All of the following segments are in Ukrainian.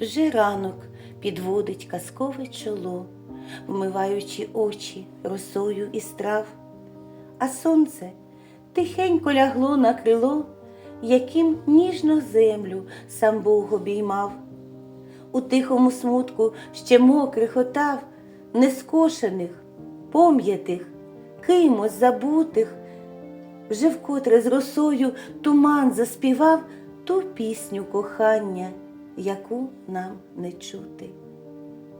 Вже ранок підводить казкове чоло, вмиваючи очі росою із трав, а сонце тихенько лягло на крило, яким ніжно землю сам Бог обіймав. У тихому смутку ще мокрих отав, нескошених, пом'ятих, кимось забутих, вже вкотре з росою туман заспівав ту пісню кохання, яку нам не чути.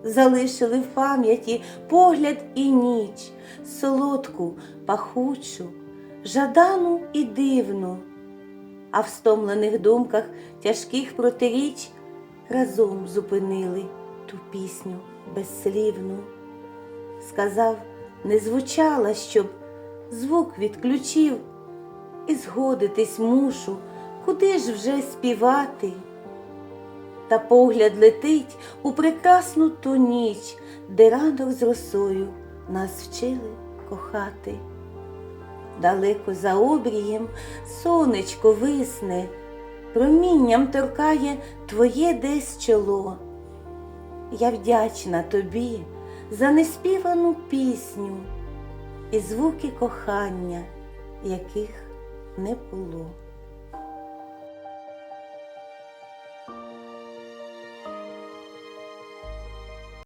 Залишили в пам'яті погляд і ніч, солодку, пахучу, жадану і дивну, а в стомлених думках тяжких протиріч разом зупинили ту пісню безслівну. Сказав, не звучала, щоб звук відключив, і згодитись мушу, куди ж вже співати. Та погляд летить у прекрасну ту ніч, де ранок з росою нас вчили кохати. Далеко за обрієм сонечко висне, промінням торкає твоє десь чоло. Я вдячна тобі за неспівану пісню і звуки кохання, яких не було.